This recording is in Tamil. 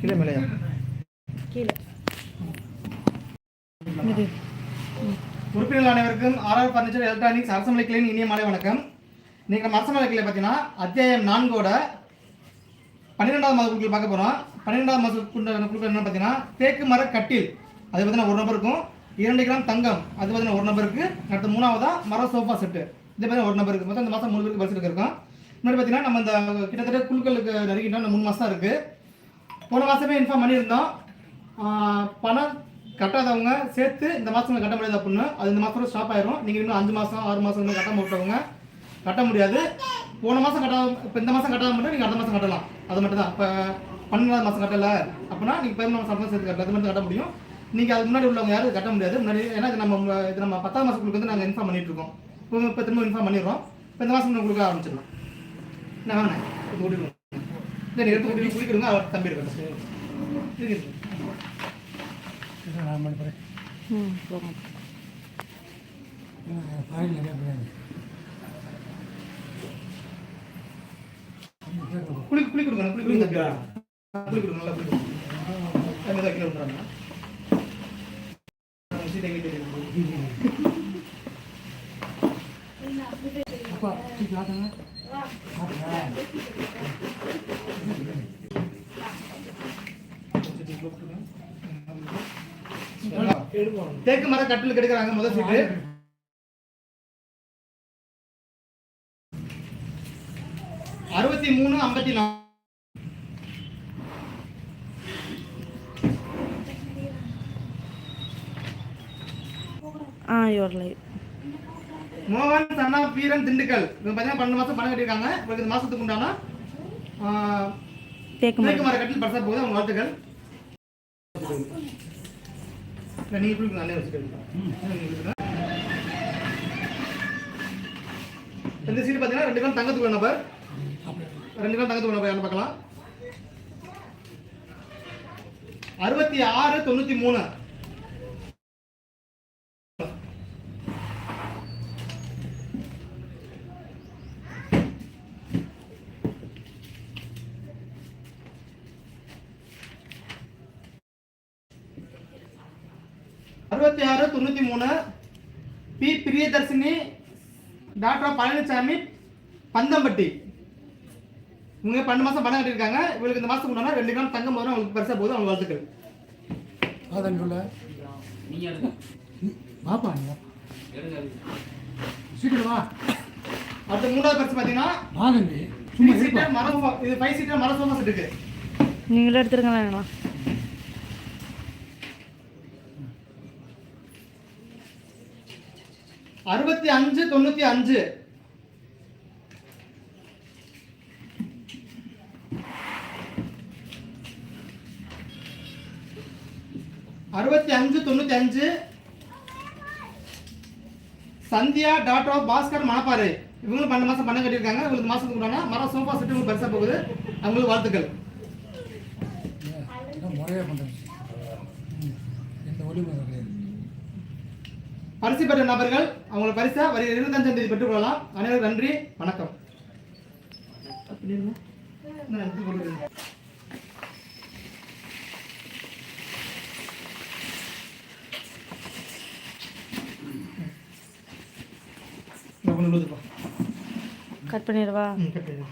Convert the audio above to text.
கீழே மேலையா? கீழே. உறுப்பினர்கள் அனைவருக்கும் R R furniture electronics Arasamalai Kline இனிய மாலை வணக்கம். இன்னைக்கு நம்ம அரசமலை கிளை பார்த்தீங்கன்னா அத்தியாயம் நான்கோட பன்னிரெண்டாவது மாத குழுக்கள் பார்க்க போகிறோம் பன்னிரெண்டாவது மாத குழுக்கள் குழுக்கள் என்ன பார்த்தீங்கன்னா தேக்கு மர கட்டில். அது பார்த்தீங்கன்னா ஒரு நபருக்கும் இரண்டு கிராம் தங்கம். அது பார்த்தீங்கன்னா ஒரு நபருக்கு அடுத்து மூணாவதா மர சோஃபா செட்டு. இது பார்த்தீங்கன்னா ஒரு நபருக்கு மொத்தம் இந்த மாதம் மூணு பேருக்கு பரிசு இருக்கோம். முன்னாடி பார்த்தீங்கன்னா நம்ம இந்த கிட்டத்தட்ட குழுக்களுக்கு நெருங்கிட்டோம். மூணு மாதம் இருக்குது போன மாதமே இன்ஃபார்ம் பண்ணியிருந்தோம். பணம் கட்டாதவங்க சேர்த்து இந்த மாதம் கட்ட முடியாது அப்படின்னு அது இந்த மாதம் ஸ்டாப் ஆயிரும். நீங்கள் இன்னும் அஞ்சு மாதம் ஆறு மாதம் இன்னும் கட்ட விட்டவங்க கட்ட முடியாது. போன மாதம் கட்டாத இப்போ இந்த மாதம் கட்டாத மட்டும் நீங்கள் அடுத்த மாதம் கட்டலாம். அது மட்டும் தான். இப்போ பன்னெண்டாவது மாதம் கட்டலை. அப்படின்னா நீங்கள் பதினொன்று மாதம் சேர்த்து கட்டல அது மட்டும் கட்ட முடியும். நீங்கள் அதுக்கு முன்னாடி உள்ளவங்க யாரும் கட்ட முடியாது. முன்னாடி ஏன்னா இது நம்ம இது நம்ம பத்தாம் மாதத்துக்கு வந்து நாங்கள் இன்ஃபார்ம் பண்ணிட்டு இருக்கோம். இப்போ இப்போ திரும்ப இன்ஃபார்ம் பண்ணிடுறோம். இப்போ இந்த மாதம் உங்களுக்கு ஆரம்பிச்சிடலாம். என்ன வாங்க இப்போ ஓடிடுவோம் நீங்கள் எடுத்து ஓடி குடிக்கிறவங்க அவர் தம்பி இருக்கட்டும் இருக்கு. ம் போங்க. குளி குளி கொடுக்கணும் குளி குளி தம்பி குளி கொடுக்கணும் நல்லா குளி தம்பி தான் கீழே விட்டுறாங்க வைக்கணும். தேக்கு மர கட்டில் கெடுக்கிறாங்க முதல் சீட்டு அறுபத்தி மூணு ஐம்பத்தி நாலு. ஆ யுவர் லைஃப் மோகன் சன்னா வீரன் திண்டுக்கல். இவங்க பார்த்தீங்கன்னா பன்னெண்டு மாசம் பணம் கட்டியிருக்காங்க. இவங்களுக்கு இந்த மாசத்துக்கு உண்டான ஆஹ், தேக்கு தேக்கு மரம் மர கட்டில் பரிசா போகுது. அவங்க வாழ்த்துக்கள். இல்லை, நீங்க கொடுங்க. நானே வச்சுக்கிறேன். இந்த சீட் பார்த்தீங்கன்னா ரெண்டு பேரும் தங்கத்துக்கு நபர். ரெண்டு பேரும் தங்கத்துக்கு நபர். பார்க்கலாம். அறுபத்தி ஆறு தொண்ணூத்தி மூணு. அறுபத்தி ஆறு தொண்ணூத்தி மூணு பி. பிரியதர்ஷினி டாக்டர் பழனிசாமி பந்தம்பட்டி. இவங்க பன்னெண்டு மாசம் பணம் கட்டியிருக்காங்க. இவங்களுக்கு இந்த மாசத்துக்கு முன்னாடி ரெண்டு கிராம் தங்கம் வரும் அவங்களுக்கு பெருசா போகுது அவங்க வாழ்த்துக்கள். அதான் சொல்ல வாப்பா. சீக்கிரம் வா. அடுத்த மூணாவது பரிசு பார்த்தீங்கன்னா வா தம்பி. த்ரீ சும்மா இருப்பா சீட்டர் மர sofa- இது ஃபைவ் சீட்டர் மர சோஃபா செட் இருக்கு நீங்களும் எடுத்துருங்களா வேணாம்? அறுபத்தி அஞ்சு தொண்ணூத்தி அஞ்சு. அறுபத்தி அஞ்சு தொண்ணூத்தி அஞ்சு. Sandhya doctor of Bhaskar Manapparai. இவங்களும் பன்னெண்டு மாசம் பணம் கட்டியிருக்காங்க. இவங்களுக்கு மாசத்துக்கு உண்டான மரம் சோஃபா செட்டு உங்களுக்கு பெருசா போகுது. அவங்களுக்கு வாழ்த்துக்கள். முறையாக பண்ணுறேன் எந்த பரிசு பெற்ற நபர்கள் அவங்கள பரிசா வரி இருபத்தஞ்சாம் தேதி பெற்றுக்கொள்ளலாம். அனைவருக்கும் நன்றி வணக்கம். கட் பண்ணிடவா? கட் பண்ணிடு.